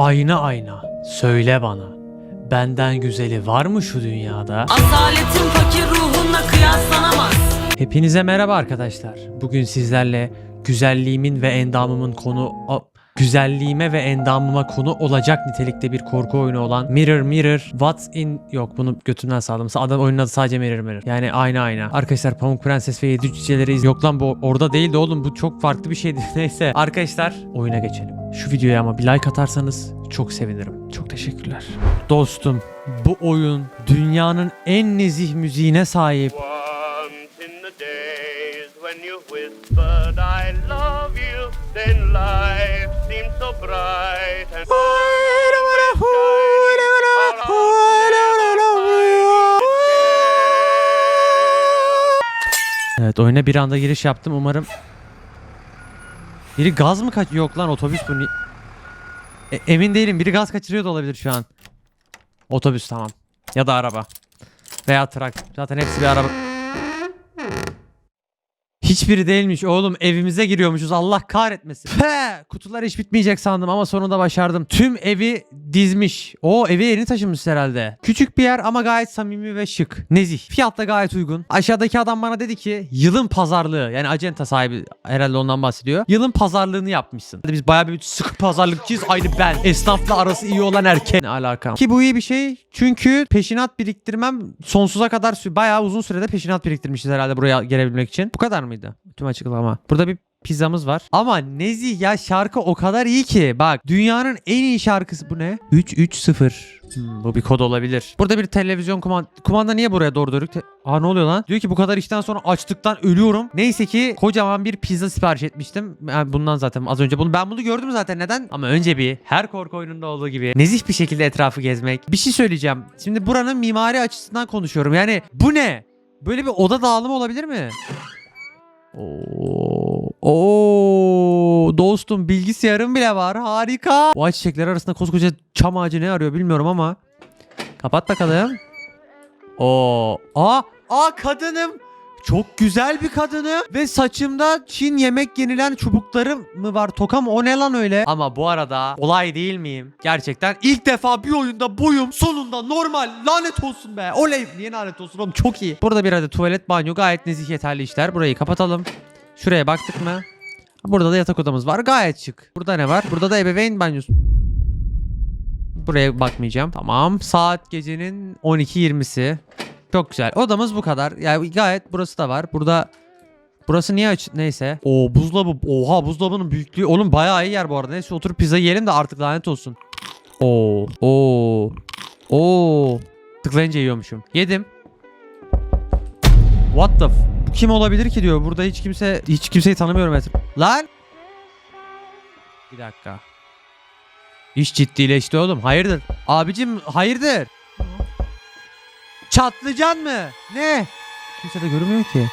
Ayna ayna söyle bana benden güzeli var mı şu dünyada? Asaletin fakir ruhunla kıyaslanamaz. Hepinize merhaba arkadaşlar. Bugün sizlerle güzelliğimin ve endamımın konu güzelliğime ve endamıma konu olacak nitelikte bir korku oyunu olan Mirror Mirror What's in yok bunu götümden sağladım. Adam oyunun adı sadece Mirror Mirror. Yani ayna ayna. Arkadaşlar Pamuk Prenses ve Yedi Cüceleri yok lan bu orada değildi oğlum bu çok farklı bir şeydi. Neyse arkadaşlar oyuna geçelim. Şu videoya ama bir like atarsanız çok sevinirim. Çok teşekkürler. Dostum bu oyun dünyanın en nezih müziğine sahip. Evet oyuna bir anda giriş yaptım umarım. Biri gaz mı kaç yok lan otobüs bu E, emin değilim biri gaz kaçırıyor da olabilir şu an. Otobüs tamam. Ya da araba. Veya trak. Zaten hepsi bir araba. Hiçbiri değilmiş oğlum evimize giriyormuşuz Allah kahretmesin. Fe! Kutular hiç bitmeyecek sandım ama sonunda başardım. Tüm evi dizmiş. O evi yeni taşınmış herhalde. Küçük bir yer ama gayet samimi ve şık. Nezih. Fiyat da gayet uygun. Aşağıdaki adam bana dedi ki yılın pazarlığı yani acenta sahibi herhalde ondan bahsediyor. Yılın pazarlığını yapmışsın. Biz bayağı bir sıkı pazarlıkçıyız. Aynı ben. Esnafla arası iyi olan erkek. Ne alakam. Ki bu iyi bir şey. Çünkü peşinat biriktirmem sonsuza kadar bayağı uzun sürede peşinat biriktirmişiz herhalde buraya gelebilmek için. Bu kadar mıydı? Tüm açıklama. Burada bir pizzamız var. Ama Nezih ya şarkı o kadar iyi ki. Bak dünyanın en iyi şarkısı bu ne? 330. Hmm, bu bir kod olabilir. Burada bir televizyon kumanda. Kumanda niye buraya doğru dönük? Aa ne oluyor lan? Diyor ki bu kadar işten sonra açlıktan ölüyorum. Neyse ki kocaman bir pizza sipariş etmiştim. Yani bundan zaten az önce bunu ben bunu gördüm zaten neden? Ama önce bir her korku oyununda olduğu gibi nezih bir şekilde etrafı gezmek. Bir şey söyleyeceğim. Şimdi buranın mimari açısından konuşuyorum. Yani bu ne? Böyle bir oda dağılımı olabilir mi? Oo, dostum bilgisayarım bile var. Harika. O çiçekler arasında koskoca çam ağacı ne arıyor bilmiyorum ama. Kapat bakalım. Oo, aa, aa kadınım. Çok güzel bir kadınım ve saçımda Çin yemek yenilen çubuklarım mı var tokam o ne lan öyle? Ama bu arada olay değil miyim? Gerçekten ilk defa bir oyunda boyum sonunda normal lanet olsun be. Oley niye lanet olsun oğlum çok iyi. Burada bir adet tuvalet banyo gayet nezih yeterli işler. Burayı kapatalım. Şuraya baktık mı? Burada da yatak odamız var gayet şık. Burada ne var? Burada da ebeveyn banyosu. Buraya bakmayacağım. Tamam. Saat gecenin 12.20'si. Çok güzel. Odamız bu kadar. Yani gayet burası da var. Burada Burası niye aç? Neyse. O buzdolabı. Oha buzdolabının büyüklüğü. Oğlum bayağı iyi yer bu arada. Neyse oturup pizza yiyelim de artık lanet olsun. Oo. Oo. Oo. Tıklayınca yiyormuşum. Yedim. What the f- Bu kim olabilir ki diyor. Burada hiç kimse hiç kimseyi tanımıyorum etraf. Lan. Bir dakika. İş ciddileşti oğlum. Hayırdır? Abicim hayırdır? Çatlıcan mı? Ne? Kimse de görünmüyor ki.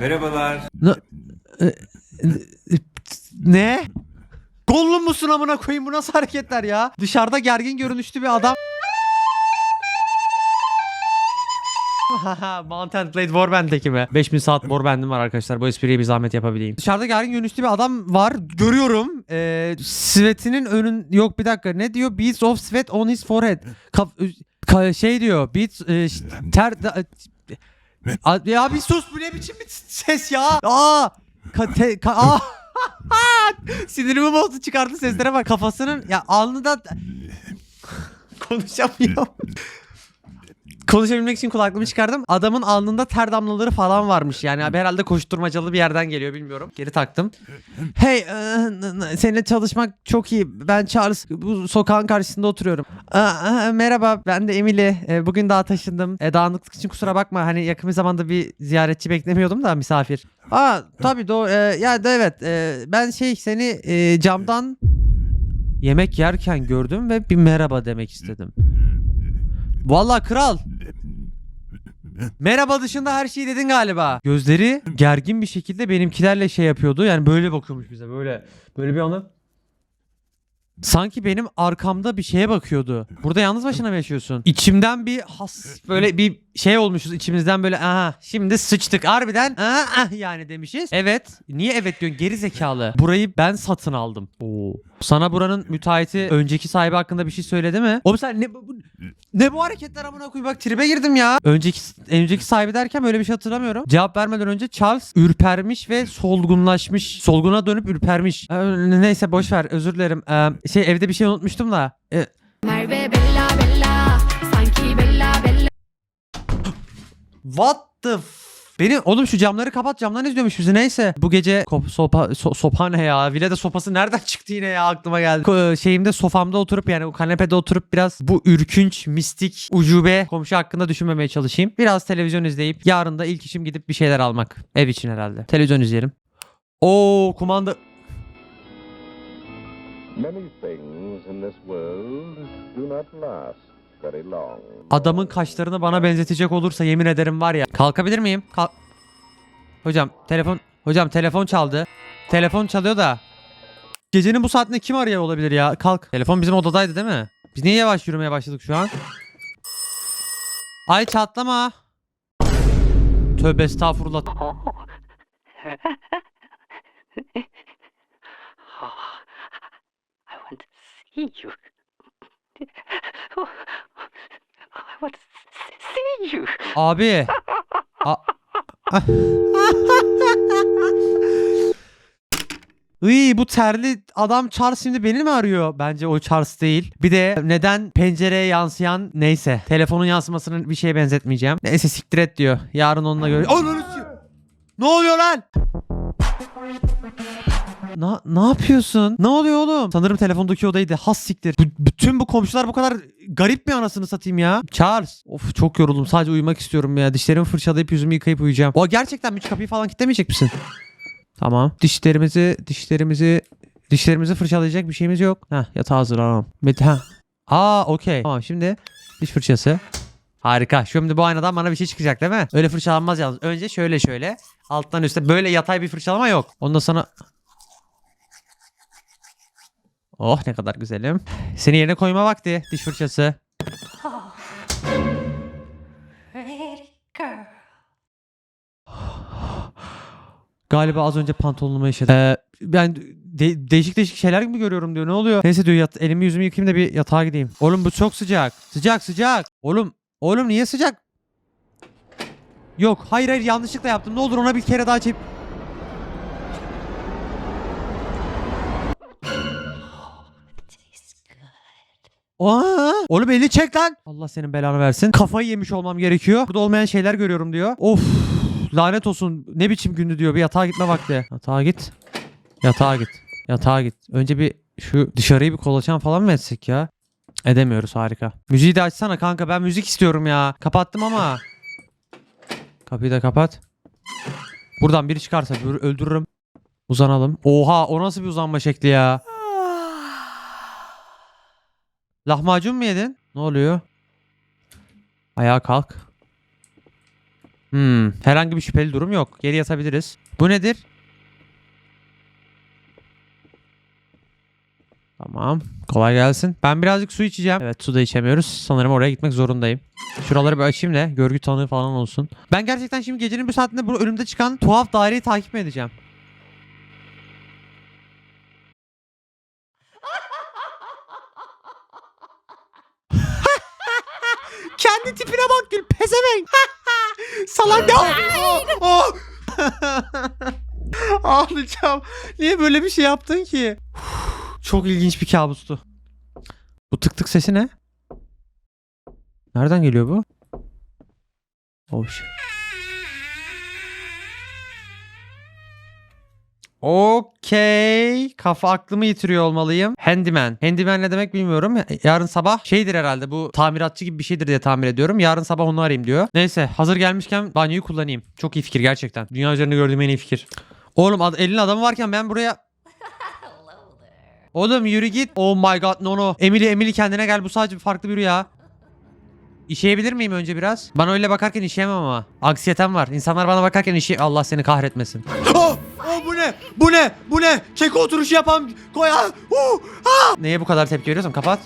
Merhabalar. Ne? Gollum musun amına koyayım bu nasıl hareketler ya? Dışarıda gergin görünüşlü bir adam. Haha, Mountain Blade Warband'deki mi? 5000 saat Warband'im var arkadaşlar. Bu espriyi bir zahmet yapabileyim. Dışarıda gergin görünüşlü bir adam var. Görüyorum. Ee, sweatinin önün... Yok bir dakika. Ne diyor? Beads of sweat on his forehead. Kaf- ka- şey diyor. Beads... e, ter... da- A- ya bir sus bu ne biçim bir ses ya? Aa! Ka- te- ka- aa! Sinirimi bozdu çıkardı seslere bak. Kafasının ya alnında konuşamıyorum. Konuşabilmek için kulaklığımı çıkardım. Adamın alnında ter damlaları falan varmış. Yani abi herhalde koşturmacalı bir yerden geliyor bilmiyorum. Geri taktım. Hey, e, seninle çalışmak çok iyi. Ben Charles. Bu sokağın karşısında oturuyorum. Aa, aa, merhaba, ben de Emily. E, bugün daha taşındım. E, dağınıklık için kusura bakma. Hani yakın bir zamanda bir ziyaretçi beklemiyordum da misafir. Aa, tabii doğru. E, ya da evet. e, ben şey seni e, camdan yemek yerken gördüm ve bir merhaba demek istedim. Vallahi kral. Merhaba dışında her şeyi dedin galiba. Gözleri gergin bir şekilde benimkilerle şey yapıyordu. Yani böyle bakıyormuş bize böyle. Böyle bir anda. Sanki benim arkamda bir şeye bakıyordu. Burada yalnız başına mı yaşıyorsun? İçimden bir has böyle bir şey olmuşuz içimizden böyle aha şimdi sıçtık harbiden aha, ah yani demişiz. Evet. Niye evet diyorsun geri zekalı. Burayı ben satın aldım. Oo. Sana buranın müteahhiti önceki sahibi hakkında bir şey söyledi mi? Oğlum sen ne bu, ne bu hareketler amına koyayım bak tribe girdim ya. Önceki önceki sahibi derken böyle bir şey hatırlamıyorum. Cevap vermeden önce Charles ürpermiş ve solgunlaşmış. Solguna dönüp ürpermiş. Ee, neyse boş ver özür dilerim. Ee, şey evde bir şey unutmuştum da. Ee, Merve Bella Bella sanki Bella Bella What the f- Beni oğlum şu camları kapat camdan izliyormuş bizi neyse. Bu gece kop, sopa so- sopa ne ya? Villada sopası nereden çıktı yine ya aklıma geldi. Ko- şeyimde sofamda oturup yani o kanepede oturup biraz bu ürkünç, mistik, ucube komşu hakkında düşünmemeye çalışayım. Biraz televizyon izleyip yarın da ilk işim gidip bir şeyler almak. Ev için herhalde. Televizyon izleyelim. Oo kumanda Many things in this world do not last. Adamın kaşlarını bana benzetecek olursa yemin ederim var ya. Kalkabilir miyim? Kalk. Hocam telefon hocam telefon çaldı. Telefon çalıyor da. Gecenin bu saatinde kim arıyor olabilir ya? Kalk. Telefon bizim odadaydı değil mi? Biz niye yavaş yürümeye başladık şu an? Ay çatlama. Tövbe estağfurullah. I want to see you. Want to see you. Abi. A- Iy bu terli adam Charles şimdi beni mi arıyor? Bence o Charles değil. Bir de neden pencereye yansıyan neyse. Telefonun yansımasını bir şeye benzetmeyeceğim. Neyse siktir et diyor. Yarın onunla gör. Ananı s- Ne oluyor lan? Na, ne yapıyorsun? Ne oluyor oğlum? Sanırım telefondaki odaydı. Has siktir. Bu- bütün bu komşular bu kadar garip mi anasını satayım ya? Charles. Of çok yoruldum. Sadece uyumak istiyorum ya. Dişlerimi fırçalayıp yüzümü yıkayıp uyuyacağım. O gerçekten? Hiç kapıyı falan kilitlemeyecek misin? Tamam. Dişlerimizi, dişlerimizi, dişlerimizi fırçalayacak bir şeyimiz yok. Heh yatağı hazırlamam. Ha. Aa okey. Tamam şimdi diş fırçası. Harika. Şimdi bu aynadan bana bir şey çıkacak değil mi? Öyle fırçalanmaz yalnız. Önce şöyle şöyle. Alttan üstte böyle yatay bir fırçalama yok. Ondan sonra... Oh ne kadar güzelim. Seni yerine koyma vakti. Diş fırçası. Galiba az önce pantolonumu yaşadım. Ee, ben de- değişik değişik şeyler gibi görüyorum diyor. Ne oluyor? Neyse diyor yat, elimi yüzümü yıkayayım da bir yatağa gideyim. Oğlum bu çok sıcak. Sıcak sıcak. Oğlum oğlum niye sıcak? Yok hayır hayır yanlışlıkla yaptım. Ne olur ona bir kere daha çek. Aa, oğlum elini çek lan. Allah senin belanı versin. Kafayı yemiş olmam gerekiyor. Burada olmayan şeyler görüyorum diyor. Of lanet olsun. Ne biçim gündü diyor. Bir yatağa gitme vakti. Yatağa git. Yatağa git. Yatağa git. Önce bir şu dışarıyı bir kolaçan falan mı etsek ya? Edemiyoruz harika. Müziği de açsana kanka ben müzik istiyorum ya. Kapattım ama. Kapıyı da kapat. Buradan biri çıkarsa öldür- öldürürüm. Uzanalım. Oha o nasıl bir uzanma şekli ya? Lahmacun mu yedin? Ne oluyor? Ayağa kalk. Hmm, herhangi bir şüpheli durum yok. Geri yatabiliriz. Bu nedir? Tamam. Kolay gelsin. Ben birazcık su içeceğim. Evet su da içemiyoruz. Sanırım oraya gitmek zorundayım. Şuraları bir açayım da görgü tanığı falan olsun. Ben gerçekten şimdi gecenin bir saatinde bu önümde çıkan tuhaf daireyi takip edeceğim? Kendi tipine bak gül pezevenk. Salak ne? Ağlayacağım. Niye böyle bir şey yaptın ki? Çok ilginç bir kabustu. Bu tık tık sesi ne? Nereden geliyor bu? Oh shit. Okey. Kafa aklımı yitiriyor olmalıyım. Handyman. Handyman ne demek bilmiyorum. Yarın sabah şeydir herhalde bu tamiratçı gibi bir şeydir diye tahmin ediyorum. Yarın sabah onu arayayım diyor. Neyse hazır gelmişken banyoyu kullanayım. Çok iyi fikir gerçekten. Dünya üzerinde gördüğüm en iyi fikir. Oğlum ad- elin adamı varken ben buraya... Oğlum yürü git. Oh my god no no. Emily Emily kendine gel bu sadece farklı bir rüya. İşeyebilir miyim önce biraz? Bana öyle bakarken işeyemem ama. Anksiyetem var. İnsanlar bana bakarken işe... Allah seni kahretmesin. Oh, bu ne? Bu ne? Bu ne? Çek oturuşu yapan koy ha. Uh, ah! Neye bu kadar tepki veriyorsun? Kapat.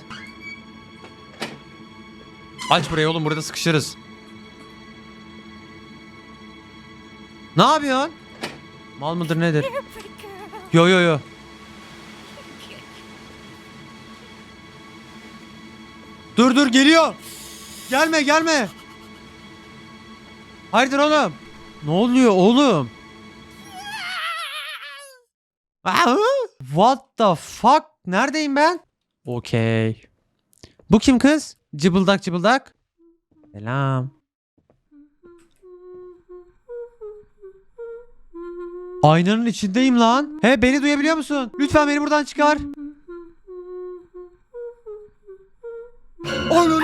Aç burayı oğlum burada sıkışırız. Ne yapıyorsun? Mal mıdır nedir? Yo yo yo. Dur dur geliyor. Gelme gelme. Hayırdır oğlum? Ne oluyor oğlum? What the fuck? Neredeyim ben? Okey. Bu kim kız? Cıbıldak cıbıldak. Selam. Aynanın içindeyim lan. He beni duyabiliyor musun? Lütfen beni buradan çıkar. Onu